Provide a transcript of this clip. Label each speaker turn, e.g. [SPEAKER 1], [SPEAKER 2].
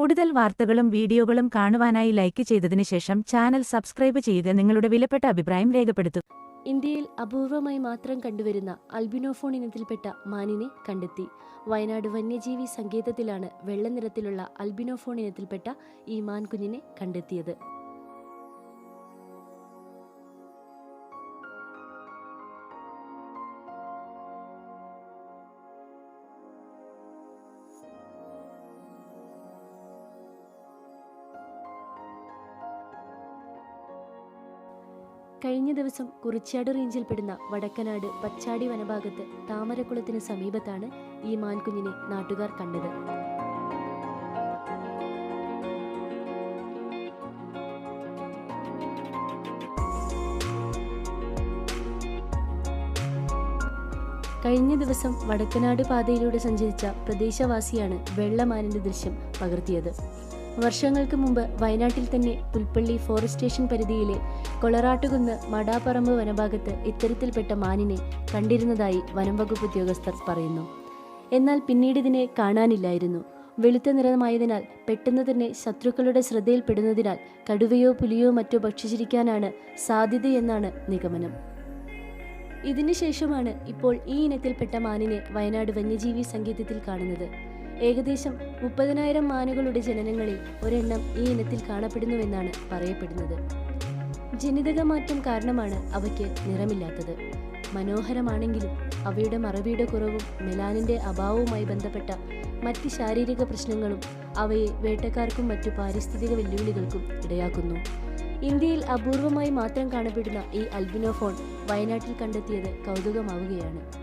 [SPEAKER 1] കൂടുതൽ വാർത്തകളും വീഡിയോകളും കാണുവാനായി ലൈക്ക് ചെയ്തതിനു ശേഷം ചാനൽ സബ്സ്ക്രൈബ് ചെയ്ത് നിങ്ങളുടെ വിലപ്പെട്ട അഭിപ്രായം രേഖപ്പെടുത്തുക
[SPEAKER 2] ഇന്ത്യയിൽ അപൂർവമായി മാത്രം കണ്ടുവരുന്ന അൽബിനോഫോൺ ഇനത്തിൽപ്പെട്ട മാനിനെ കണ്ടെത്തി. വയനാട് വന്യജീവി സങ്കേതത്തിലാണ് വെള്ളനിറത്തിലുള്ള അൽബിനോഫോൺ ഇനത്തിൽപ്പെട്ട ഈ മാൻകുഞ്ഞിനെ കണ്ടെത്തിയത്. കഴിഞ്ഞ ദിവസം കുറിച്യാട് റേഞ്ചിൽപ്പെടുന്ന വടക്കനാട് പച്ചാടി വനഭാഗത്ത് താമരക്കുളത്തിന് സമീപത്താണ് ഈ മാൻകുഞ്ഞിനെ നാട്ടുകാർ കണ്ടത്. കഴിഞ്ഞ ദിവസം വടക്കനാട് പാതയിലൂടെ സഞ്ചരിച്ച പ്രദേശവാസിയാണ് വെള്ളമാനിന്റെ ദൃശ്യം പകർത്തിയത്. വർഷങ്ങൾക്ക് മുമ്പ് വയനാട്ടിൽ തന്നെ പുൽപ്പള്ളി ഫോറസ്റ്റ് സ്റ്റേഷൻ പരിധിയിലെ കൊളറാട്ടുകുന്ന് മടാപ്പറമ്പ് വനഭാഗത്ത് ഇത്തരത്തിൽപ്പെട്ട മാനിനെ കണ്ടിരുന്നതായി വനംവകുപ്പ് ഉദ്യോഗസ്ഥർ പറയുന്നു. എന്നാൽ പിന്നീട് ഇതിനെ കാണാനില്ലായിരുന്നു. വെളുത്ത നിറമായതിനാൽ പെട്ടെന്ന് തന്നെ ശത്രുക്കളുടെ ശ്രദ്ധയിൽപ്പെടുന്നതിനാൽ കടുവയോ പുലിയോ മറ്റോ ഭക്ഷിച്ചിരിക്കാനാണ് സാധ്യതയെന്നാണ് നിഗമനം. ഇതിനുശേഷമാണ് ഇപ്പോൾ ഈ ഇനത്തിൽപ്പെട്ട മാനിനെ വയനാട് വന്യജീവി സങ്കേതത്തിൽ കാണുന്നത്. ഏകദേശം മുപ്പതിനായിരം മാനുകളുടെ ജനനങ്ങളിൽ ഒരെണ്ണം ഈ ഇനത്തിൽ കാണപ്പെടുന്നുവെന്നാണ് പറയപ്പെടുന്നത്. ജനിതക മാറ്റം കാരണമാണ് അവയ്ക്ക് നിറമില്ലാത്തത്. മനോഹരമാണെങ്കിലും അവയുടെ മറവിയുടെ കുറവും മെലാനിന്റെ അഭാവവുമായി ബന്ധപ്പെട്ട മറ്റ് ശാരീരിക പ്രശ്നങ്ങളും അവയെ വേട്ടക്കാർക്കും മറ്റു പാരിസ്ഥിതിക വെല്ലുവിളികൾക്കും ഇടയാക്കുന്നു. ഇന്ത്യയിൽ അപൂർവമായി മാത്രം കാണപ്പെടുന്ന ഈ അൽബിനോഫോൺ വയനാട്ടിൽ കണ്ടെത്തിയത് കൗതുകമാവുകയാണ്.